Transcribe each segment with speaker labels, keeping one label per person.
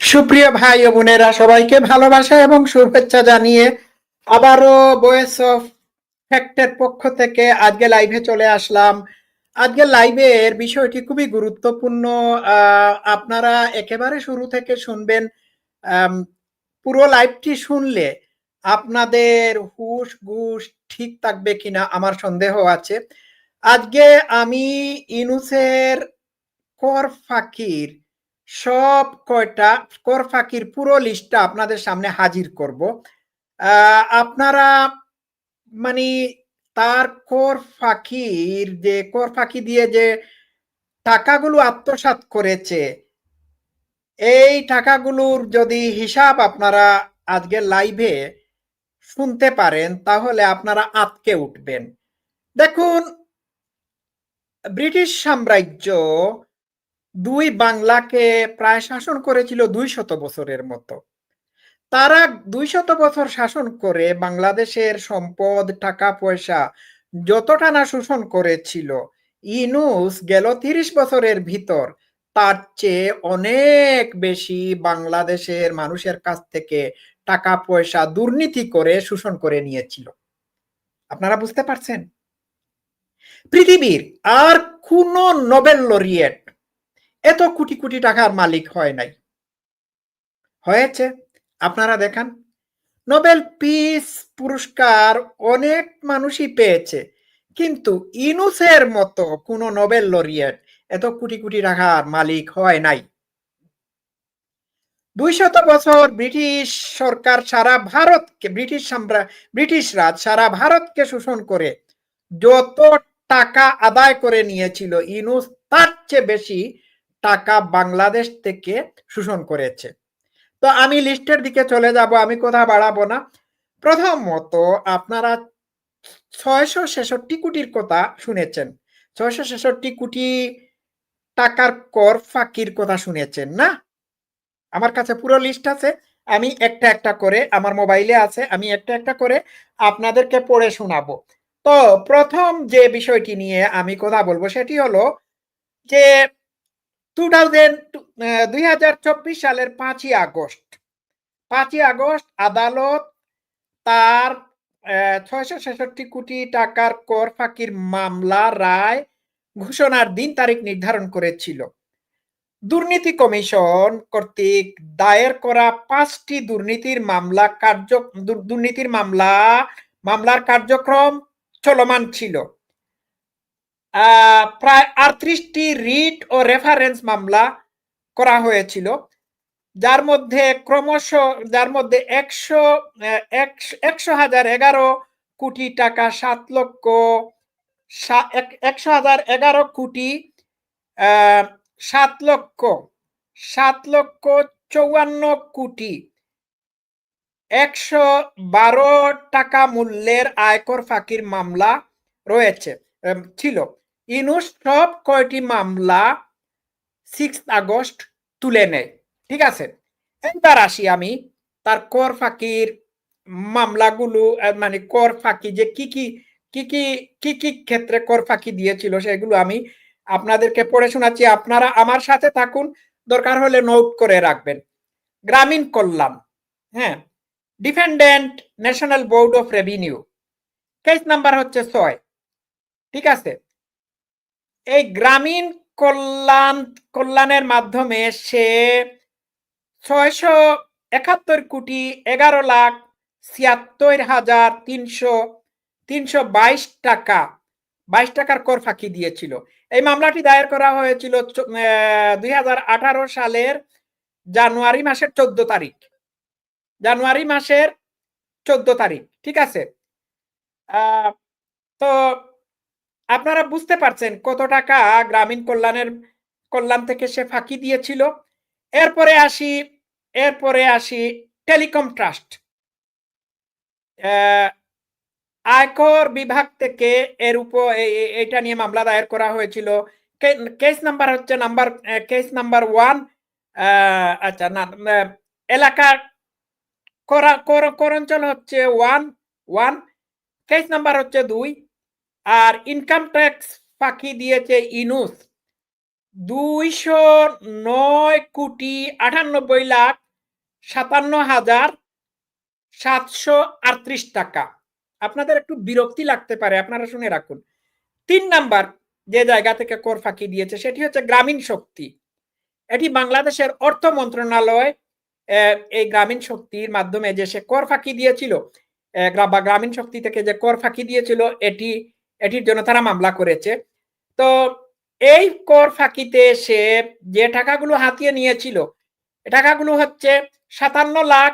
Speaker 1: সুপ্রিয় ভাই ও বোনেরা, সবাইকে ভালোবাসা এবং শুভেচ্ছা জানিয়ে আবারও ভয়েস অফ ফ্যাক্টের পক্ষ থেকে আজকে লাইভে চলে আসলাম। আজকে লাইভের বিষয়টি খুবই গুরুত্বপূর্ণ। আপনারা একেবারে শুরু থেকে শুনবেন পুরো লাইভটি শুনলে আপনাদের হুশ ঘুষ ঠিক থাকবে কিনা আমার সন্দেহ আছে। আজকে আমি ইনুসের কর ফাকির সব কয়টা কর ফাকির পুরো লিস্টটা আপনাদের সামনে হাজির করব। আপনারা মানে তার কর ফাঁকির যে, কর ফাঁকি দিয়ে যে টাকাগুলো আত্মসাৎ করেছে, এই টাকাগুলোর যদি হিসাব আপনারা আজকে লাইভে শুনতে পারেন, তাহলে আপনারা আটকে উঠবেন। দেখুন, ব্রিটিশ সাম্রাজ্য দুই বাংলাকে প্রায় শাসন করেছিল দুই শত বছরের মতো। তারা দুই শত বছর শাসন করে বাংলাদেশের সম্পদ, টাকা, পয়সা যতটা না শোষণ করেছিল, ইনুস গেল তিরিশ বছরের ভিতর। তার চেয়ে অনেক বেশি বাংলাদেশের মানুষের কাছ থেকে টাকা, পয়সা দুর্নীতি করে শোষণ করে নিয়েছিল। আপনারা বুঝতে পারছেন? পৃথিবীর আর কোন নোবেল লরিয়েট এত কোটি কোটি টাকার মালিক হয় নাই। হয়েছে। আপনারা দেখান। নোবেল পিস পুরস্কার অনেক মানুষই পেয়েছে, কিন্তু ইনুসের মতো কোন নোবেল লরিয়েট এত কোটি কোটি টাকার মালিক হয় নাই। দুইশত বছর ব্রিটিশ সরকার সারা ভারতকে, ব্রিটিশ সাম্রা, ব্রিটিশ রাজ সারা ভারতকে শোষণ করে যত টাকা আদায় করে নিয়েছিল ইনুস, তার চেয়ে বেশি টাকা বাংলাদেশ থেকে শোষণ করেছে। তো আমি লিস্টের দিকে চলে যাব, আমি কথা বাড়াবো না। প্রথমত, আপনারা ছয়শো ছেষট্টি কোটির কথা শুনেছেন। ছয়শো ছেষট্টি কোটি টাকার কর ফাঁকির কথা শুনেছেন, না? আমার কাছে পুরো লিস্ট আছে, আমি একটা একটা করে, আমার মোবাইলে আছে, আমি একটা একটা করে আপনাদেরকে পড়ে শোনাবো। তো প্রথম যে বিষয়টি নিয়ে আমি কথা বলব, সেটি হলো যে টু থাউজেন্ড দুই হাজার চব্বিশ সালের পাঁচই আগস্ট। পাঁচই আগস্ট আদালত তার ছয়শো ছেষট্টি কোটি টাকার কর ফাঁকির মামলা রায় ঘোষণার দিন তারিখ নির্ধারণ করেছিল। দুর্নীতি কমিশন কর্তৃক দায়ের করা পাঁচটি দুর্নীতির মামলা কার্য দুর্নীতির মামলা, মামলার কার্যক্রম চলমান ছিল। প্রায় আটত্রিশটি রিট ও রেফারেন্স মামলা করা হয়েছিল। যার মধ্যে ক্রমশ, যার মধ্যে একশো একশো হাজার এগারো কোটি টাকা সাত লক্ষ একশো হাজার এগারো কোটি সাত লক্ষ সাত লক্ষ চৌয়ান্ন কোটি, একশো বারো টাকা মূল্যের আয়কর ফাঁকির মামলা রয়েছে ছিল। ইনুস সব কয়টি মামলা সিক্স আগস্ট তুলে নেয়। ঠিক আছে? একবার আসি আমি তার কর ফাঁকির মামলাগুলো মানে কর ফাঁকি যে কি কি কি কি কি কি ক্ষেত্রে কর ফাঁকি দিয়েছিল সেগুলো আমি আপনাদেরকে পড়ে শোনাচ্ছি। আপনারা আমার সাথে থাকুন, দরকার হলে নোট করে রাখবেন। গ্রামীণ কল্যাণ হ্যাঁ? Defendant national board of revenue case number হচ্ছে ছয়। ঠিক আছে? এই গ্রামীণ কল্যাণ, কল্যাণের মাধ্যমে সে ছয়শো একাত্তর কোটি এগারো লাখ ছিয়াত্তর হাজার তিনশো তিনশো বাইশ টাকা, বাইশ টাকার কর ফাঁকি দিয়েছিল। এই মামলাটি দায়ের করা হয়েছিল দুই হাজার আঠারো সালের জানুয়ারি মাসের চোদ্দ তারিখ। জানুয়ারি মাসের চোদ্দ তারিখ, ঠিক আছে? তো আপনারা বুঝতে পারছেন কত টাকা গ্রামীণ কল্যাণের, কল্যাণ থেকে সে ফাঁকি দিয়েছিল। এরপরে আসি এরপরে আসি টেলিকম ট্রাস্ট। আয়কর বিভাগ থেকে এর উপর এটা নিয়ে মামলা দায়ের করা হয়েছিল। কেস নাম্বার হচ্ছে নাম্বার কেস নাম্বার ওয়ান আচ্ছা না এলাকা করা করঞ্চল হচ্ছে ওয়ান ওয়ান, কেস নাম্বার হচ্ছে দুই। আর ইনকাম ট্যাক্স ফাঁকি দিয়েছে ইনুস। দুইশো নয় কোটি আটানব্বই লাখ সাতান্ন হাজার সাতশো আটত্রিশ টাকা। আপনাদের একটু বিরক্তি লাগতে পারে, আপনারা শুনে রাখুন। তিন নাম্বার যে জায়গা থেকে কর ফাঁকি দিয়েছে, সেটি হচ্ছে গ্রামীণ শক্তি। এটি বাংলাদেশের অর্থ মন্ত্রণালয় এই গ্রামীণ শক্তির মাধ্যমে যে সে কর ফাঁকি দিয়েছিল বা গ্রামীণ শক্তি থেকে যে কর ফাঁকি দিয়েছিল, এটি এটির জন্য তারা মামলা করেছে। তো এই কর ফাঁকিতে সে যে টাকাগুলো হাতিয়ে নিয়েছিল টাকাগুলো হচ্ছে সাতান্ন লাখ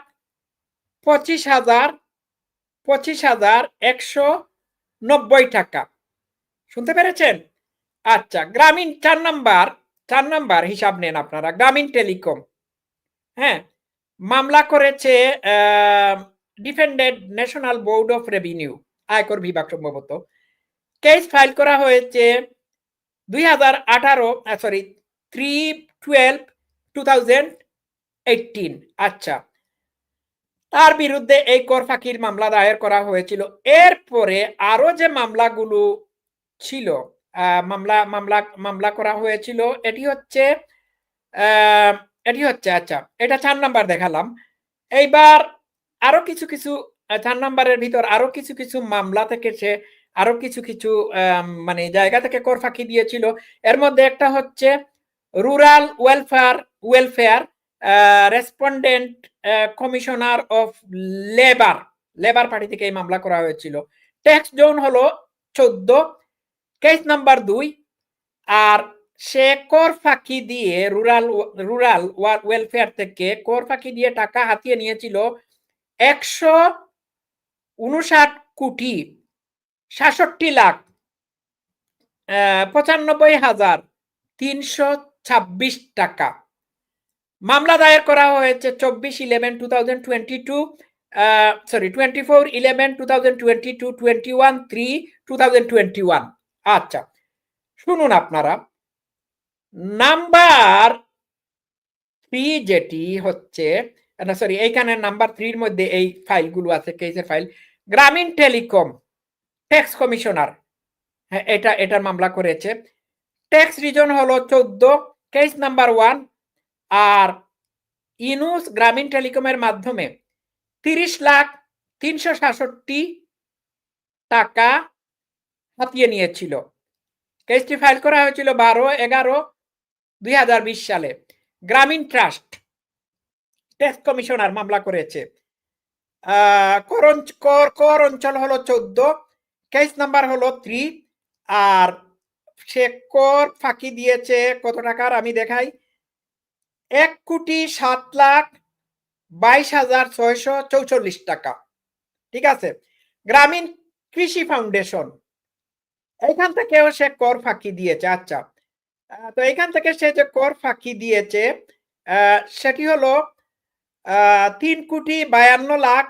Speaker 1: পঁচিশ হাজার পঁচিশ হাজার একশো নব্বই টাকা। শুনতে পেরেছেন? আচ্ছা গ্রামীণ চার নাম্বার চার নাম্বার হিসাব নেন আপনারা, গ্রামীণ টেলিকম। হ্যাঁ মামলা করেছে defendant national board of revenue, আয়কর বিভাগ সম্ভবত। কেস ফাইল করা হয়েছে দুই হাজার আঠারো sorry three twelve two thousand eighteen আচ্ছা তার বিরুদ্ধে এই কর ফাঁকির মামলা দায়ের করা হয়েছিল। এরপরে আরও যে মামলাগুলো ছিল মামলা মামলা মামলা করা হয়েছিল, এটি হচ্ছে এটি হচ্ছে আচ্ছা এটা চার নাম্বার দেখালাম। এইবার আরও কিছু কিছু চার নাম্বারের ভিতর আরও কিছু কিছু মামলা থেকে সে আরও কিছু কিছু মানে জায়গা থেকে কর ফাঁকি দিয়েছিল। এর মধ্যে একটা হচ্ছে rural welfare welfare respondent commissioner of labour labour party থেকে এই মামলা করা হয়েছিল। ট্যাক্স জোন হলো চোদ্দ কেস নাম্বার দুই, আর সে কর ফাঁকি দিয়ে রুরাল রুরাল ওয়েলফেয়ার থেকে কর ফাঁকি দিয়ে টাকা হাতিয়ে নিয়েছিল একশো উনষাট কোটি সাতষট্টি লাখ পঁচানব্বই হাজার তিনশো ছাব্বিশ টাকা। মামলা দায়ের করা হয়েছে চব্বিশ eleven two thousand twenty two sorry twenty four eleven two thousand twenty two, twenty one three two thousand twenty one. আচ্ছা শুনুন আপনারা। নাম্বার থ্রি যেটি হচ্ছে, না সরি এইখানে নাম্বার থ্রির মধ্যে এই ফাইলগুলো আছে কেসের ফাইল? গ্রামীণ টেলিকম। ট্যাক্স কমিশনার হ্যাঁ এটা, এটার মামলা করেছে। ট্যাক্স রিজন হলো চোদ্দ কেস নাম্বার ওয়ান আর ইনুস গ্রামীণ টেলিকমের মাধ্যমে তিরিশ লাখ তিনশো সাতষট্টি টাকা হাতিয়ে নিয়েছিল। কেসটি ফাইল করা হয়েছিল বারো, এগারো, দুই সালে। গ্রামীণ ট্রাস্ট ট্যাক্স কমিশনার মামলা করেছে। কর কর অঞ্চল হলো চোদ্দ কেস নাম্বার হলো থ্রি আর সে কর ফাঁকি দিয়েছে কত টাকার আমি দেখাই। এক কোটি সাত লাখ বাইশ হাজার ছয়শো চৌচল্লিশ টাকা। ঠিক আছে? গ্রামীণ কৃষি ফাউন্ডেশন। এখান থেকেও সে কর ফাঁকি দিয়েছে। আচ্ছা তো এখান থেকে সে যে কর ফাঁকি দিয়েছে সেটি হলো তিন কোটি বায়ান্ন লাখ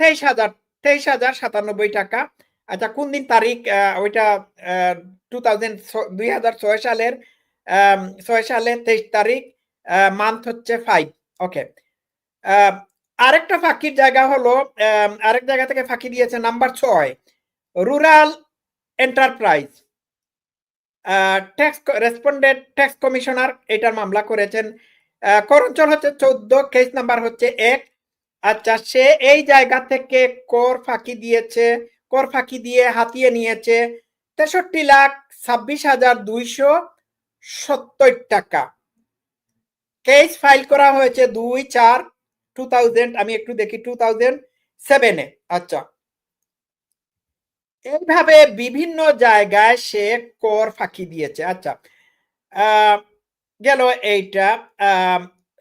Speaker 1: তেইশ হাজার তেইশ হাজার সাতানব্বই টাকা। আচ্ছা কোন দিন তারিখ? ওইটা টু থাউজেন্ড দুই হাজার ছয় সালের ছয় সালে তেইশ তারিখ মান্থ হচ্ছে ফাইভ ওকে আরেকটা ফাঁকির জায়গা হলো আরেক জায়গা থেকে ফাঁকি দিয়েছে নাম্বার ছয় rural enterprise tax respondent tax commissioner এটার মামলা করেছেন। করঞ্চল হচ্ছে চোদ্দ কেস নাম্বার হচ্ছে এক আচ্ছা সে এই জায়গা থেকে কর ফাঁকি দিয়েছে, কর ফাঁকি দিয়ে হাতিয়ে নিয়েছে তেষট্টি লাখ ছাব্বিশ হাজার দুইশো সত্তর টাকা। কেস ফাইল করা হয়েছে দুই চার টু থাউজেন্ড, আমি একটু দেখি টু থাউজেন্ড সেভেনে আচ্ছা। এইভাবে বিভিন্ন জায়গায় সে কর ফাঁকি দিয়েছে। আচ্ছা গেল এইটা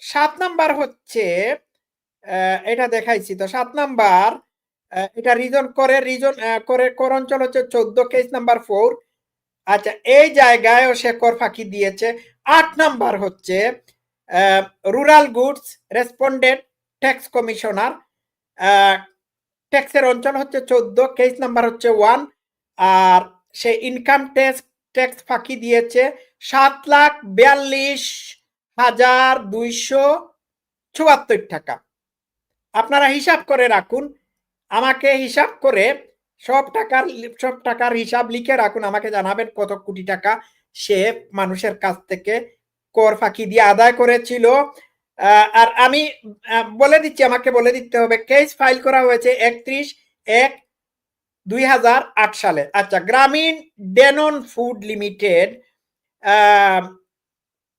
Speaker 1: সাত নাম্বার হচ্ছে এটা দেখাইছি। তো সাত নাম্বার এটা রিজন করে রিজন করে, কর অঞ্চল হচ্ছে চোদ্দ কেস নাম্বার ফোর আচ্ছা এই জায়গায় সে কর ফাঁকি দিয়েছে। আট নাম্বার হচ্ছে rural goods respondent tax commissioner ট্যাক্সের অঞ্চল হচ্ছে চোদ্দ কেস নাম্বার হচ্ছে ওয়ান আর সে ইনকাম ট্যাক্স ট্যাক্স ফাঁকি দিয়েছে সাত লাখ বিয়াল্লিশ হাজার দুইশো চুয়াত্তর টাকা। আপনারা হিসাব করে রাখুন, আমাকে হিসাব করে সব টাকার সব টাকার হিসাব লিখে রাখুন, আমাকে জানাবেন কত কোটি টাকা সে মানুষের কাছ থেকে কর ফাঁকি দিয়ে আদায় করেছিল। আর আমি বলে দিচ্ছি, আমাকে বলে দিতে হবে কেস ফাইল করা হয়েছে একত্রিশ এক দুই হাজার আট সালে। আচ্ছা গ্রামীণ ডেনন ফুড লিমিটেড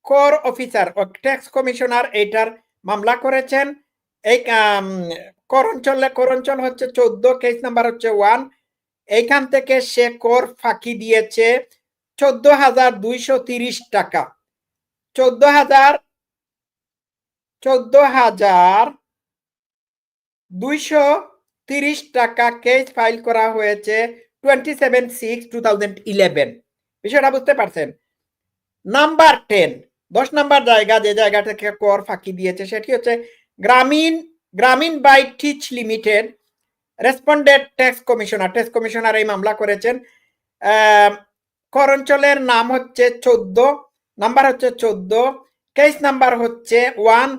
Speaker 1: কর অফিসার ট্যাক্স কমিশনার এটার মামলা করেছেন। এই কর অঞ্চলে কর অঞ্চল হচ্ছে চোদ্দ কেস নাম্বার হচ্ছে ওয়ান এইখান থেকে সে কর ফাঁকি দিয়েছে চোদ্দ হাজার দুইশো তিরিশ টাকা। চোদ্দ হাজার চোদ্দ হাজার দুইশো তিরিশ টাকা কেস ফাইল করা হয়েছে twenty seven six two thousand eleven বিষয়টা বুঝতে পারছেন? নাম্বার টেন দশ নাম্বার জায়গা, যে জায়গা থেকে কর ফাঁকি দিয়েছে, সেটি হচ্ছে গ্রামীণ গ্রামীণ বাই teach limited respondent tax commissioner tax commissioner এই মামলা করেছেন। কর অঞ্চলের নাম হচ্ছে চোদ্দ নাম্বার হচ্ছে চোদ্দ কেস নাম্বার হচ্ছে ওয়ান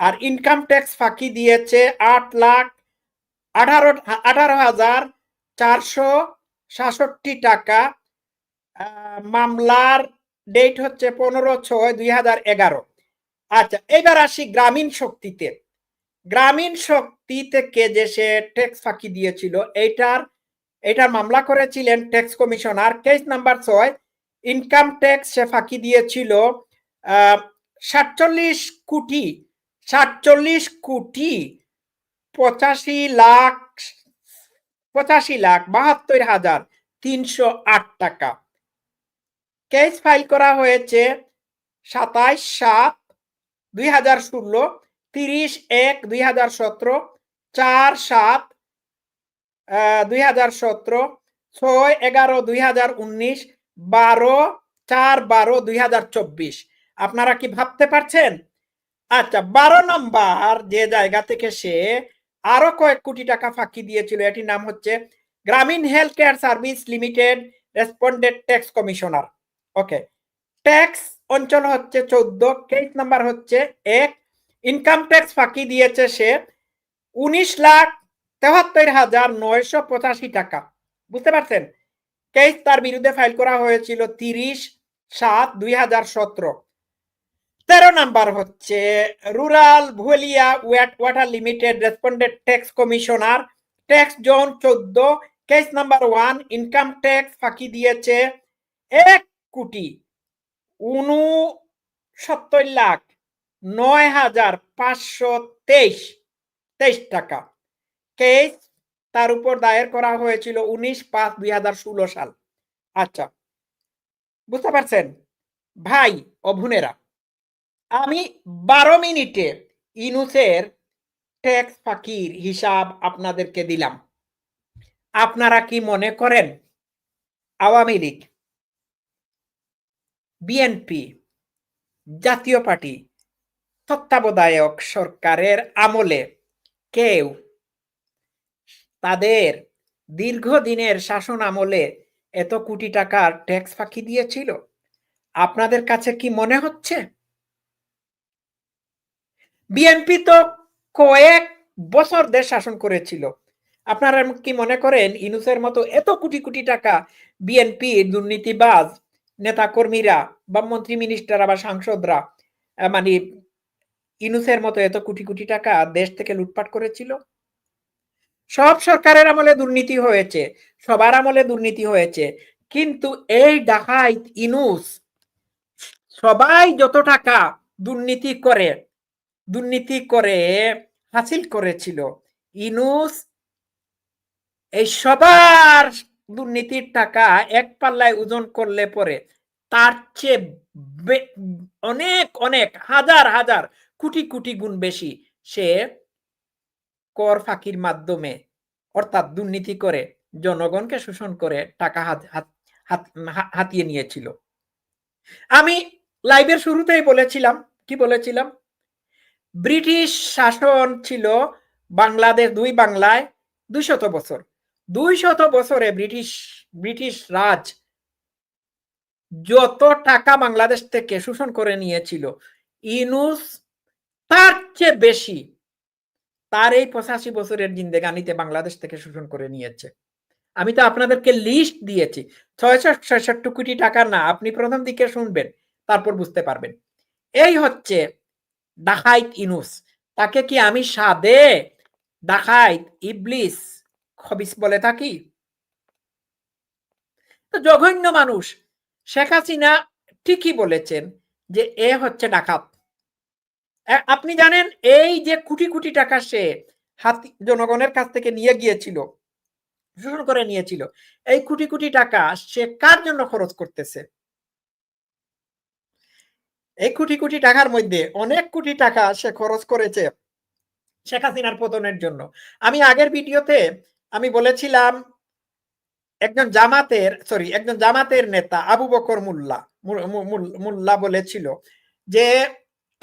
Speaker 1: আর ইনকাম ট্যাক্স ফাঁকি দিয়েছে আট লাখ আঠারো আঠারো হাজার চারশো সাতষট্টি টাকা। মামলার ডেট হচ্ছে পনেরো ছয় দুই হাজার এগারো। আচ্ছা এবার আসি গ্রামীণ শক্তিতে। গ্রামীণ শক্তি থেকে যে সে ট্যাক্স ফাঁকি দিয়েছিল, এইটার এটার মামলা করেছিলেন ট্যাক্স কমিশনার। কেস নাম্বার ছয়, ইনকাম ট্যাক্স সে ফাঁকি দিয়েছিল সাতচল্লিশ কোটি সাতচল্লিশ কোটি পঁচাশি লাখ পঁচাশি লাখ বাহাত্তর হাজার তিনশো আট টাকা। কেস ফাইল করা হয়েছে সাতাইশ সাত দুই হাজার ষোলো তিরিশ, এক, দুই হাজার সতেরো, চার, সাত দুই হাজার সতেরো, ছয়, এগারো, দুই হাজার উনিশ, বারো, চার, বারো, দুই হাজার চব্বিশ। আপনারা কি ভাবতে পারছেন? আচ্ছা বারো নম্বর যে জায়গা থেকে সে আরও কয়েক কোটি টাকা ফাঁকি দিয়েছিল, এটির নাম হচ্ছে Grameen health care service limited respondent tax commissioner. Okay, tax অঞ্চল হচ্ছে চোদ্দ, কেস নাম্বার হচ্ছে এক ইনকাম ট্যাক্স ফাঁকি দিয়েছে সে উনিশ লাখ তেহাত্তর হাজার নয়শো পঁচাশি টাকা। বুঝতে পারছেন? কেস তার বিরুদ্ধে ফাইল করা হয়েছিল তিরিশ সাত দুই হাজার সতেরো। তেরো নাম্বার হচ্ছে rural Veolia wait water limited respondent tax commissioner tax zone চোদ্দ। Case number one income tax ফাঁকি দিয়েছে এক কোটি উনসত্তর লাখ। নয় হাজার পাঁচশো তেইশ তেইশ টাকা। কেস তার উপর দায়ের করা হয়েছিল উনিশ পাঁচ দুই হাজার ষোলো সাল। আচ্ছা বুঝতে পারছেন? ভাই ও বোনেরা, আমি বারো মিনিটে ইনুসের ট্যাক্স ফাঁকির হিসাব আপনাদেরকে দিলাম। আপনারা কি মনে করেন? আওয়ামী লীগ, বিএনপি, জাতীয় পার্টি তত্ত্বাবধায়ক সরকারের আমলে কেউ তাদের দীর্ঘদিনের শাসন আমলে এত কোটি টাকার ট্যাক্স ফাঁকি দিয়েছিল? আপনাদের কাছে কি মনে হচ্ছে? বিএনপি তো কয়েক বছর দেশ শাসন করেছিল। আপনারা কি মনে করেন ইনুসের মতো এত কোটি কোটি টাকা বিএনপি দুর্নীতিবাজ নেতা কর্মীরা বা মন্ত্রী মিনিস্টাররা বা সাংসদরা মানে ইনুসের মতো এত কোটি কোটি টাকা দেশ থেকে লুটপাট করেছিল? সব সরকারের আমলে দুর্নীতি হয়েছে, সবার আমলে দুর্নীতি হয়েছে, কিন্তু এই ডাকাইত ইনুস সবাই যত টাকা দুর্নীতি করে দুর্নীতি করে হাসিল করেছিল, ইনুস এই সবার দুর্নীতির টাকা এক পাল্লায় ওজন করলে পরে তার চেয়ে অনেক অনেক, হাজার হাজার কোটি কোটি গুণ বেশি সে কর ফাঁকির মাধ্যমে, অর্থাৎ দুর্নীতি করে, জনগণকে শোষণ করে টাকা হাত হাত হাতিয়ে নিয়েছিল। আমি লাইভের শুরুতেই বলেছিলাম, কি বলেছিলাম? ব্রিটিশ শাসন ছিল বাংলাদেশ, দুই বাংলায় দুইশত বছর। দুই শত বছরে ব্রিটিশ ব্রিটিশ রাজ যত টাকা বাংলাদেশ থেকে শোষণ করে নিয়েছিল, ইনুস তার চেয়ে বেশি তার এই পঁচাশি বছরের জিন্দেগানিতে বাংলাদেশ থেকে শোষণ করে নিয়েছে। আমি তো আপনাদেরকে লিস্ট দিয়েছি। ছয়শো ছয়ষট্টি কোটি টাকা না, আপনি প্রথম দিকে শুনবেন, তারপর বুঝতে পারবেন। এই হচ্ছে ডাকাইত ইনুস। তাকে কি আমি সাদে ডাকাইত ইবলিস খবিস বলে থাকি? তো জঘন্য মানুষ। শেখ হাসিনা ঠিকই বলেছেন যে এ হচ্ছে ডাকাত। আপনি জানেন, এই যে কোটি কোটি টাকা সে হাতি, জনগণের কাছ থেকে নিয়ে গিয়েছিল, শোষণ করে নিয়েছিল, এই কোটি কোটি টাকা সে কার জন্য খরচ করতেছে? এই কোটি কোটি টাকার মধ্যে অনেক কোটি টাকা সে খরচ করেছে শেখ হাসিনার পতনের জন্য। আমি আগের ভিডিওতে আমি বলেছিলাম, একজন জামাতের সরি একজন জামাতের নেতা আবু বকর মোল্লা মোল্লা বলেছিল যে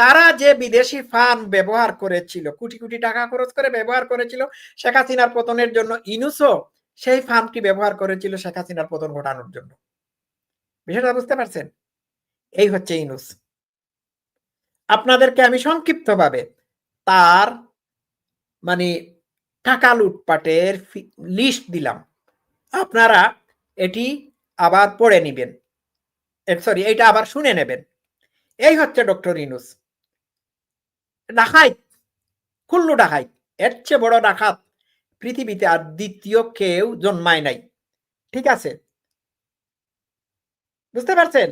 Speaker 1: তারা যে বিদেশি ফান্ড ব্যবহার করেছিল, কোটি কোটি টাকা খরচ করে ব্যবহার করেছিল শেখ হাসিনার পতনের জন্য, ইনুসও সেই ফান্ডটি ব্যবহার করেছিল শেখ হাসিনার পতন ঘটানোর জন্য। বিষয়টা বুঝতে পারছেন? এই হচ্ছে ইনুস। আপনাদেরকে আমি সংক্ষিপ্তভাবে তার মানে টাকা লুটপাটের লিস্ট দিলাম। আপনারা এটি আবার পড়ে নিবেন। সরি এটা আবার শুনে নেবেন। এই হচ্ছে ডক্টর ইনুস। ডাকাইত খুল্লু ডাকাইত এর চেয়ে বড় ডাকাত পৃথিবীতে আর দ্বিতীয় কেউ জন্মায় নাই। ঠিক আছে? বুঝতে পারছেন?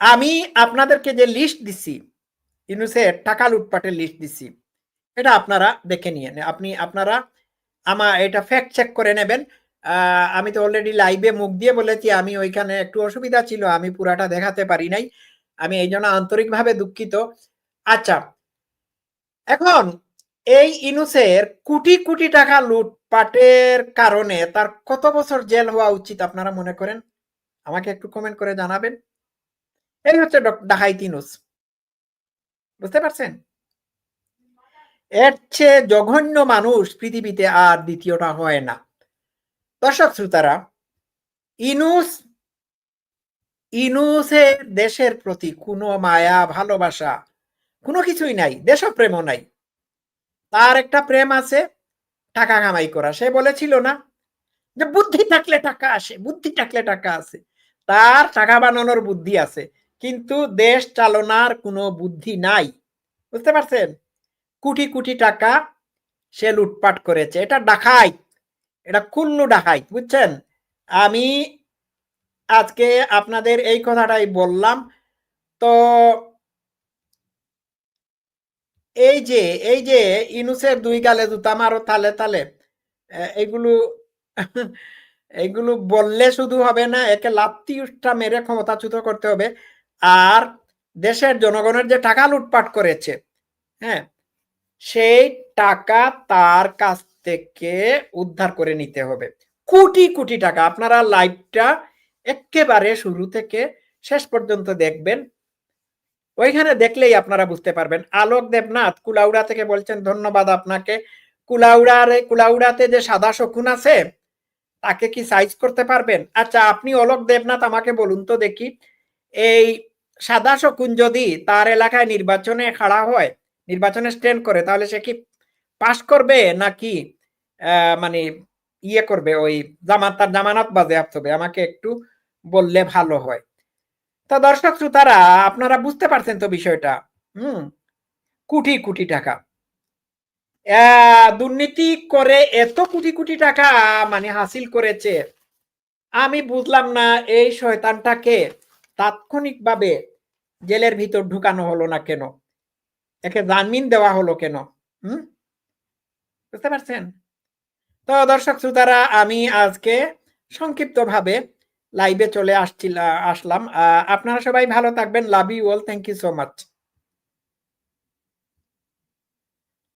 Speaker 1: আমি আপনাদেরকে যে লিস্ট দিছি, ইউনুসের টাকা লুটপাটের লিস্ট দিছি, এটা আপনারা দেখে নিয়ে আপনি, আপনারা আমার এটা ফ্যাক্ট চেক করে নেবেন। আমি তো অলরেডি লাইভে মুখ দিয়ে বলেছি, আমি ওইখানে একটু অসুবিধা ছিল, আমি পুরাটা দেখাতে পারি নাই। আমি এই জন্য আন্তরিকভাবে দুঃখিত। আচ্ছা এখন এই ইনুসের কোটি কোটি টাকা লুটপাটের কারণে তার কত বছর জেল হওয়া উচিত আপনারা মনে করেন? আমাকে একটু কমেন্ট করে জানাবেন। এই হচ্ছে ডক- ইনুস বুঝতে পারছেন? এর চেয়ে জঘন্য মানুষ পৃথিবীতে আর দ্বিতীয়টা হয় না। দর্শক শ্রোতারা, ইনুস, ইনুসের দেশের প্রতি কোনো মায়া, ভালোবাসা কোনো কিছুই নাই, দেশপ্রেমও নাই। তার একটা প্রেম আছে, টাকা কামাই করা। সে বলেছিল না যে বুদ্ধি থাকলে টাকা আসে, বুদ্ধি থাকলে টাকা আছে। তার টাকা বানানোর বুদ্ধি আছে, কিন্তু দেশ চালনার কোনো বুদ্ধি নাই। বুঝতে পারছেন? কোটি কোটি টাকা সে লুটপাট করেছে। এটা ডাকাইত এটা কুল্লু ডাকাইত বুঝছেন? আমি আজকে আপনাদের এই কথাটাই বললাম। তো এই যে এই যে ইনুসের দুই গালে জুতা মারো তালে তালে এগুলো এগুলো বললে শুধু হবে না, একে লাত্তি উষ্ঠা মেরে ক্ষমতাচ্যুত করতে হবে। আর দেশের জনগণের যে টাকা লুটপাট করেছে হ্যাঁ সেই টাকা তার কাছ থেকে উদ্ধার করে নিতে হবে। কোটি কোটি টাকা। আপনারা লাইভটা একেবারে শুরু থেকে শেষ পর্যন্ত দেখবেন। ওইখানে দেখলেই আপনারা বুঝতে পারবেন। আলোক দেবনাথ কুলাউড়া থেকে বলছেন, ধন্যবাদ আপনাকে। কুলাউড়ার, কুলাউড়াতে যে সাদা শকুন আছে, তাকে কি সাইজ করতে পারবেন? আচ্ছা আপনি অলোক দেবনাথ আমাকে বলুন তো দেখি। এই সাদা শকুন যদি তার এলাকায় নির্বাচনে খাড়া হয়, নির্বাচনে স্ট্যান্ড করে, তাহলে সে কি পাশ করবে নাকি মানে ইয়ে করবে? ওই জামাত, তার জামানত বাজে হবে? আমাকে একটু বললে ভালো হয়। তা দর্শক শ্রোতারা, আপনারা বুঝতে পারছেন তো বিষয়টা। হুম, কোটি কোটি টাকা। দুর্নীতি করে এত কোটি কোটি টাকা মানে হাসিল করেছে। আমি বুঝলাম না এই শয়তানটাকে তাৎক্ষণিকভাবে জেলের ভিতর ঢুকানো হলো না কেন? একে জামিন দেওয়া হলো কেন? হুম, বুঝতে পারছেন? তো দর্শক শ্রোতারা, আমি আজকে সংক্ষিপ্তভাবে লাইভে চলে আসছিল, আসলাম। আপনারা সবাই ভালো থাকবেন। Love you all thank you so much